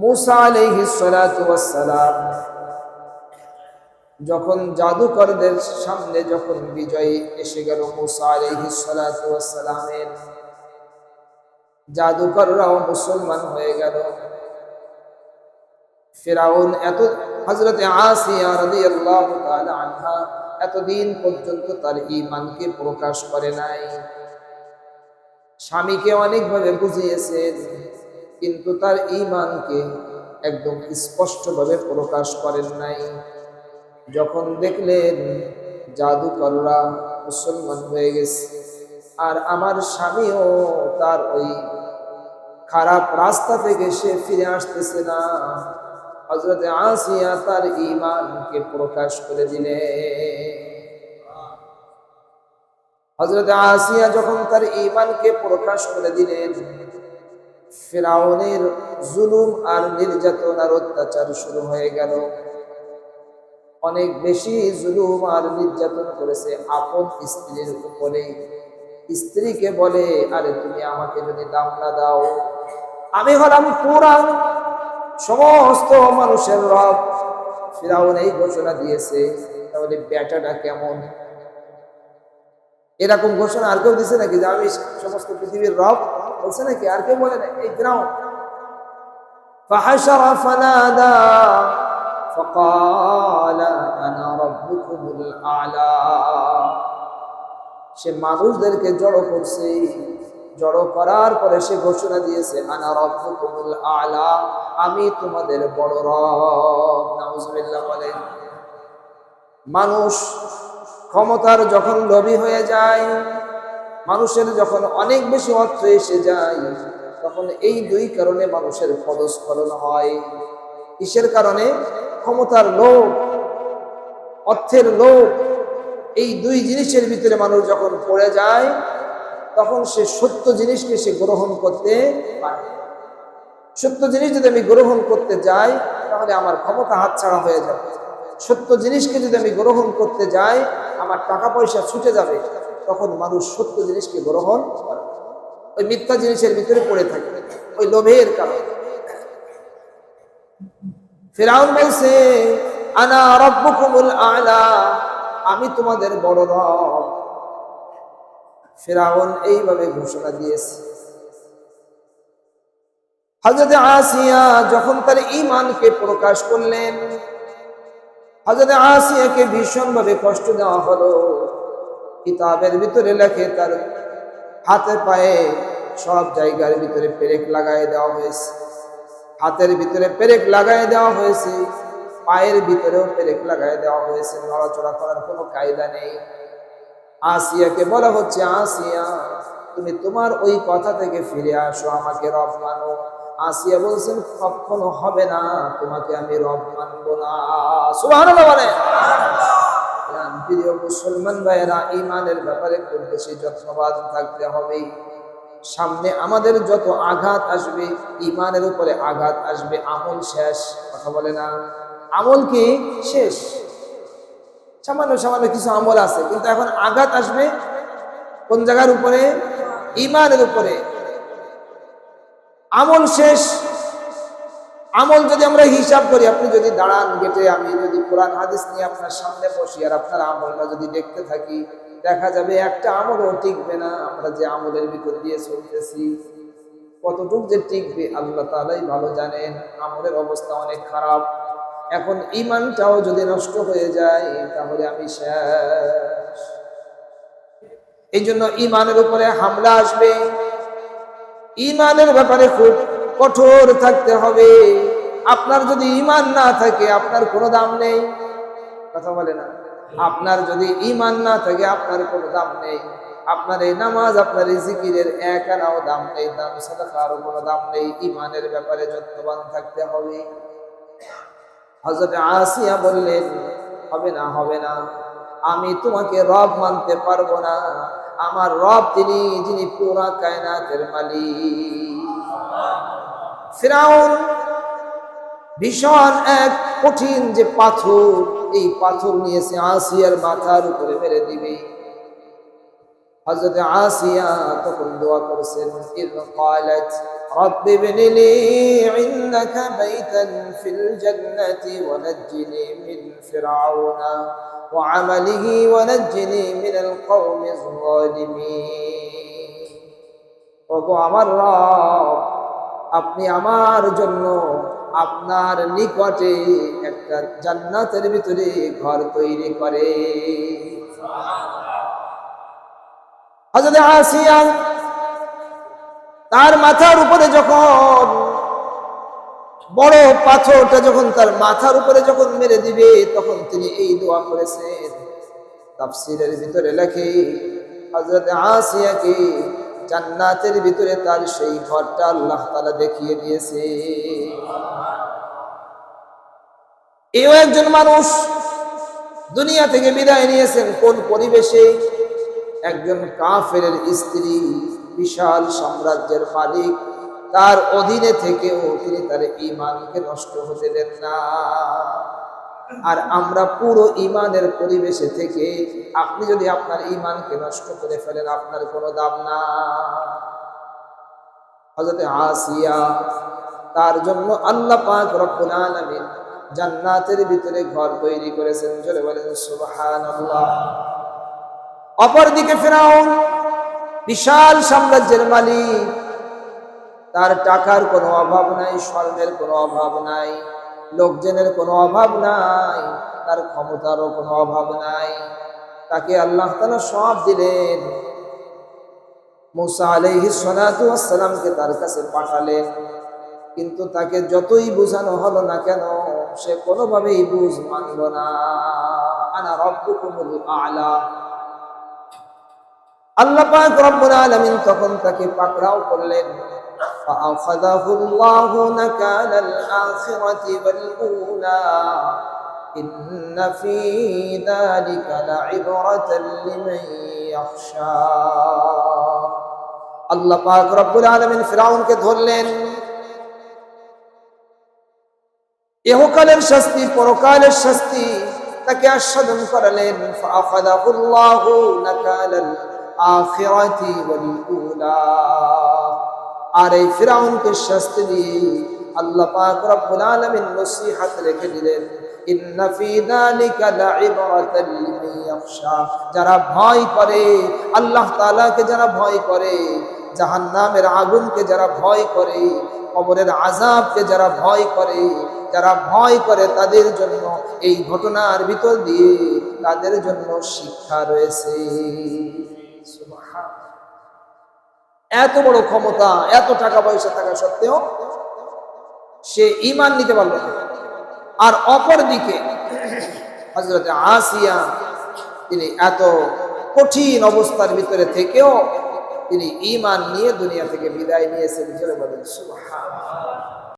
মুসা যখন জাদুকরদের সামনে যখন বিজয় এসে গেল মুসা আলাইহিসালামের জাদুকররাও মুসলমান হয়ে গেল। ফেরাউন এত হজরতে আনহা এতদিন পর্যন্ত তার ঈমানকে প্রকাশ করে নাই। স্বামীকে অনেকভাবে বুঝিয়েছেন কিন্তু তার ঈমানকে একদম স্পষ্টভাবে প্রকাশ করেন নাই। যখন দেখলেন জাদুকররা মুসলমান হয়ে গেছে, আর আমার স্বামীও তার ওই খারাপ রাস্তা থেকে সে ফিরে আসতেছে না হজরত আসিয়া তার ইমানকে প্রকাশ করে দিলে হজরত আসিয়া যখন তার ইমানকে প্রকাশ করে দিলেন ফেরাউনের জুলুম আর নির্যাতন আর অত্যাচার শুরু হয়ে গেল। অনেক বেশি জুলুম আর নির্যাতন করেছে আপন স্ত্রীর উপরে স্ত্রীকে বলে, আরে তুমি আমাকে যদি দাম না দাও, আমি হলাম পুরান সমস্ত মানুষের রব। ফিরাউন এই ঘোষণা দিয়েছে, তাহলে বেটাটা কেমন? এরকম ঘোষণা আর কেউ দিছে নাকি যে, আমি সমস্ত পৃথিবীর রব বলছে নাকি আর কেউ বলে না এই ফিরাউন فحشر فنادى فقال انا ربكم الاعلى সে মানুষদেরকে জড়ো করছে জড়ো করার পরে সে ঘোষণা দিয়েছে আনা রব্বুকুমুল আলা আমি তোমাদের বড় রব নাউজুবিল্লাহ বলেন মানুষ ক্ষমতার যখন লোভী হয়ে যায় মানুষের যখন অনেক বেশি অর্থ এসে যায়, তখন এই দুই কারণে মানুষের পদস্খলন হয়। কিসের কারণে? ক্ষমতার লোভ, অর্থের লোভ। এই দুই জিনিসের ভিতরে মানুষ যখন পড়ে যায়, তখন সে সত্য জিনিসকে সে গ্রহণ করতে পারে। সত্য জিনিস যদি আমি গ্রহণ করতে যাই, তাহলে আমার ক্ষমতা হাতছাড়া হয়ে যাবে। সত্য জিনিসকে যদি আমি গ্রহণ করতে যাই, আমার টাকা পয়সা ছুটে যাবে। তখন মানুষ সত্য জিনিসকে গ্রহণ করে। ওই মিথ্যা জিনিসের ভিতরে পড়ে থাকে, ওই লোভের কারণে। ফেরাউন বলছে, আনা রব্বুকুমুল আলা, আমি তোমাদের বড় রব। ফেরাউন এইভাবে ঘোষণা দিয়েছে। হজরত আসিয়া যখন তার ইমানকে প্রকাশ করলেন হজরত আসিয়াকে ভীষণভাবে কষ্ট দেওয়া হলো। কিতাবের ভিতরে লেখে তার হাতে পায়ে সব জায়গার ভিতরে পেরেক লাগাই দেওয়া হয়েছে। হাতের ভিতরে পেরেক লাগাই দেওয়া হয়েছে, পায়ের ভিতরেও পেরেক লাগাই দেওয়া হয়েছে, নড়াচড়া করার কোনো কায়দা নেই। আসিয়াকে বলা হচ্ছে, আসিয়া, তুমি তোমার ওই কথা থেকে ফিরে আসো, আমাকে রব মানো। আসিয়া বলছেন, কখনো হবে না, তোমাকে আমি রব মানবো না। বলে। প্রিয় মুসলমান ভাইয়েরা ইমানের ব্যাপারে খুব বেশি যত্নবান থাকতে হবে। সামনে আমাদের যত আঘাত আসবে ইমানের উপরে আঘাত আসবে, আমল শেষ, কথা বলে না। আমল কি? শেষ। সামান্য সামান্য কিছু আমল আছে, কিন্তু এখন আঘাত আসবে কোন জায়গার উপরে? ইমানের উপরে। আমল শেষ আমল যদি আমরা হিসাব করি, আপনি যদি দাঁড়ান গেটে, আমি যদি কোরআন, হাদিস নিয়ে আপনার সামনে বসি আর আপনার আমলটা যদি দেখতে থাকি, দেখা যাবে একটা আমলও টিকবে না। আমরা যে আমলের ভিতর দিয়ে চলতেছি, কতটুক যে টিকবে আল্লাহ তালাই ভালো জানেন। আমলের অবস্থা অনেক খারাপ। এখন ইমানটাও যদি নষ্ট হয়ে যায়, তাহলে আমি শেষ। এই জন্য ইমানের উপরে হামলা আসবে। ইমানের ব্যাপারে খুব কঠোর থাকতে হবে। আপনার যদি ইমান না থাকে, আপনার কোনো দাম নেই। কথা বলে না। আপনার যদি ইমান না থাকে, আপনার কোনো দাম নেই। আপনার এই নামাজ, আপনার এই জিকিরের এক আনাও দাম নেই, দাম সাদাকারও কোনো দাম নেই। ইমানের ব্যাপারে যত্নবান থাকতে হবে। হজরত আসিয়া বললেন, হবে না হবে না। আমি তোমাকে রব মানতে পারব না। আমার রব তিনি, যিনি পুরা কায়নাতের মালিক। ফিরাউন ভীষণ এক কঠিন যে পাথর এই পাথর নিয়েছে আসিয়ার মাথার উপরে মেরে দিবে হজরত আসিয়া তখন দোয়া করেছেন ইদ قالت رب ابن لي عندك بيتا في الجنة ونجني من فرعون وعمله ونجني من القوم الظالمين ওগো আমার রব আপনি আমার জন্য আপনার নিকটে একটা জান্নাতের ভিতরে ঘর তৈরি করে। আসিয়া তার মাথার উপরে যখন বড় পাথরটা যখন তার মাথার উপরে যখন মেরে দিবে, তখন তিনি এই দোয়া করেছেন। তাফসিরের ভিতরে লেখে, হযরত আসিয়াকে জান্নাতের ভিতরে তার সেই ঘরটা আল্লাহ তাআলা দেখিয়ে দিয়েছে। এও একজন মানুষ দুনিয়া থেকে বিদায় নিয়েছেন। কোন পরিবেশে? একজন কাফের স্ত্রী, বিশাল সাম্রাজ্যের মালিক। তার অধীনে থেকেও তিনি তার ইমানকে নষ্ট হতে দেন না। আর আমরা পুরো ইমানের পরিবেশে থেকে আপনি যদি আপনার ইমানকে নষ্ট করে ফেলেন, আপনার কোনো দাম না। হযরত আসিয়া তার জন্য আল্লাহ পাক রব্বুল আলামিন জান্নাতের ভিতরে ঘর তৈরি করেছেন। জোরে বলেন, সুবহানাল্লাহ। অপরদিকে ফেরাউন, বিশাল সাম্রাজ্যের মালিক। তার টাকার কোনো অভাব নাই, স্বর্ণের কোনো অভাব নাই। লোকজনের কোনো অভাব নাই, তার ক্ষমতারও কোনো অভাব নাই। তাকে আল্লাহ তাআলা সব দিলেন। মুসা আলাইহি সালাতু তার কাছে পাঠালেন। কিন্তু তাকে যতই বোঝানো হলো না কেন, সে কোনোভাবেই বুঝ মানল না। আনা রব্বুকুমুল আলা আল্লাহ রব্বুল আলামিন তখন তাকে পাকড়াও করলেন। فأخذه الله نكال الآخرة والأولى إن في ذلك لعبرة لمن يخشى আল্লাহ পাক রব্বুল আলামিন ফিরাউনকে ধরলেন ইহকালের শাস্তি পরকালের শাস্তি তাকে আস্বাদন করালেন ফাআখাযাহুল্লাহু নাকালাল আখিরাতি ওয়াল উলা আর এই ফিরাউনকে শাস্তি দিয়ে আল্লাহ পাক রব্বুল আলামিন নসিহত রেখে দিলেন। ইন্না ফি যালিকা লাইবরাতাল লিমান যারা ভয় করে, আল্লাহ তাআলাকে যারা ভয় করে, জাহান্নামের আগুনকে যারা ভয় করে, কবরের আযাবকে যারা ভয় করে, যারা ভয় করে তাদের জন্য এই ঘটনার ভিতর দিয়ে তাদের জন্য শিক্ষা রয়েছে। সুবহান এত বড় ক্ষমতা, এত টাকা পয়সা থাকা সত্ত্বেও সে ইমান নিতে পারল আর অপরদিকে হজরত আসিয়া তিনি এত কঠিন অবস্থার ভিতরে থেকেও তিনি ইমান নিয়ে দুনিয়া থেকে বিদায় নিয়েছেন। বলেন সুবহান